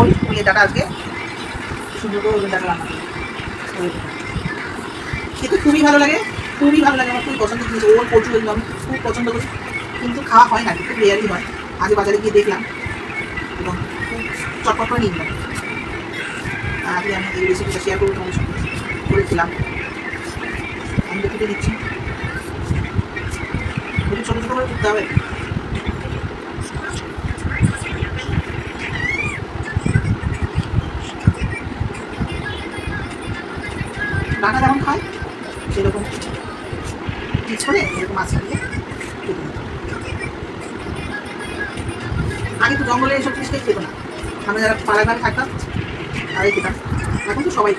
আমি এই ডাটা আজকে। সুন্দর করে ওই ডাটা। ওই। খেতে খুবই ভালো লাগে, খুবই ভালো লাগে, আমার খুবই পছন্দের জিনিস কচু এগুলো আমি খুব পছন্দ করি। কিন্তু খাওয়া হয় না খুব রেয়ারই হয়। আজ বাজারে গিয়ে দেখলাম। এবং খুব চটপট করে নিলাম। আজকে আমি এই রেসিপিটা শেয়ার করব তোমাদের সঙ্গে করেছিলাম আমি কেটে দিচ্ছি। ছোটো ছোটো করে করতে হবে। যেমন খায় সেরকম করে এরকম মাঝখান দিয়ে। আগে তো জঙ্গলে এইসব জিনিস খেত না। আমরা যারা পাড়ায় থাকতাম, তারাই খেতাম। এখন তো সবাই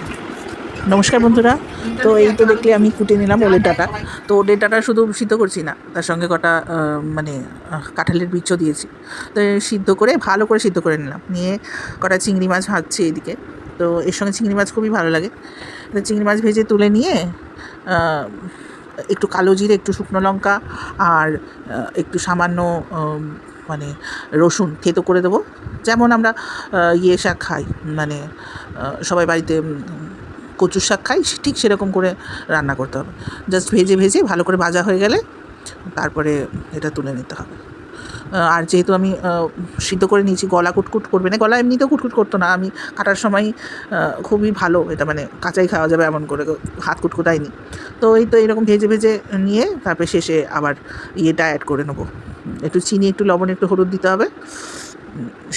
নমস্কার বন্ধুরা। তো এই তো দেখলে আমি কুটে নিলাম ওলের ডাটা। তো ওলের ডাটা শুধু সিদ্ধ করছি না, তার সঙ্গে কটা মানে কাঁঠালের বীজও দিয়েছি। তো সিদ্ধ করে, ভালো করে সিদ্ধ করে নিলাম। নিয়ে কটা চিংড়ি মাছ ভাজছি এদিকে তো এর সঙ্গে চিংড়ি মাছ খুবই ভালো লাগে। চিংড়ি মাছ ভেজে তুলে নিয়ে একটু কালো জিরে, একটু শুকনো লঙ্কা আর একটু সামান্য মানে রসুন থেতো করে দেবো। যেমন আমরা ইয়ে শাক খাই মানে সবাই বাড়িতে কচুর শাক খাই ঠিক সেরকম করে রান্না করতে হবে। জাস্ট ভেজে ভেজে ভালো করে ভাজা হয়ে গেলে তারপরে এটা তুলে নিতে হবে। আর যেহেতু আমি সিদ্ধ করে নিয়েছি, গলা কুটকুট করবে না, গলা এমনিতেও কুটকুট করতো না, আমি কাটার সময় খুবই ভালো, এটা মানে কাঁচাই খাওয়া যাবে এমন করে, হাত কুটকুটাইনি তো এই তো এরকম ভেজে ভেজে নিয়ে তারপরে শেষে আবার ইয়েটা অ্যাড করে নেব। একটু চিনি, একটু লবণ, একটু হলুদ দিতে হবে।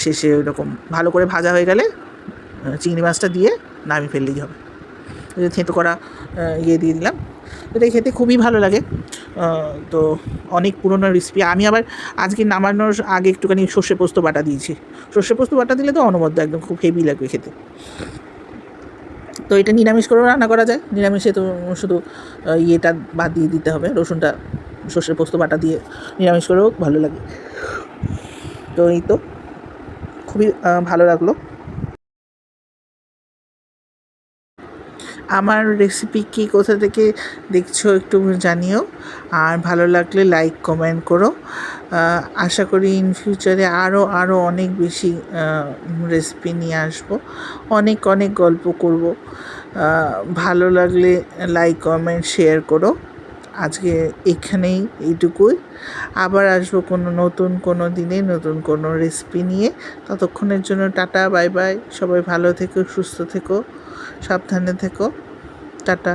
শেষে ওইরকম ভালো করে ভাজা হয়ে গেলে চিংড়ি মাছটা দিয়ে নামিয়ে ফেললেই হবে। থেঁতো করা ইয়ে দিয়ে দিলাম। এটা খেতে খুবই ভালো লাগে। তো অনেক পুরনো রেসিপি আমি আবার আজকে নামানোর আগে একটুখানি সর্ষে পোস্ত বাটা দিয়েছি। সর্ষে পোস্ত বাটা দিলে তো অনবদ্য, একদম খুব হেভি লাগবে খেতে। তো এটা নিরামিষ করেও রান্না করা যায়। নিরামিষে তো শুধু ইয়েটা বাদ দিয়ে দিতে হবে। রসুনটা, সর্ষে পোস্ত বাটা দিয়ে নিরামিষ করেও ভালো লাগে। তো এই তো, খুবই ভালো লাগল। আমার রেসিপি কি, কোথা থেকে দেখছ একটু জানিও। আর ভালো লাগলে লাইক কমেন্ট করো। আশা করি ইন ফিউচারে আরও আরও অনেক বেশি রেসিপি নিয়ে আসব। অনেক অনেক গল্প করব। ভালো লাগলে লাইক কমেন্ট শেয়ার করো। আজকে এখানেই এইটুকুই। আবার আসব কোনো নতুন কোনো দিনে, নতুন কোনো রেসিপি নিয়ে। ততক্ষণের জন্য টাটা, বাই বাই। সবাই ভালো থেকো, সুস্থ থেকো, সাবধানে থেকো। টাটা।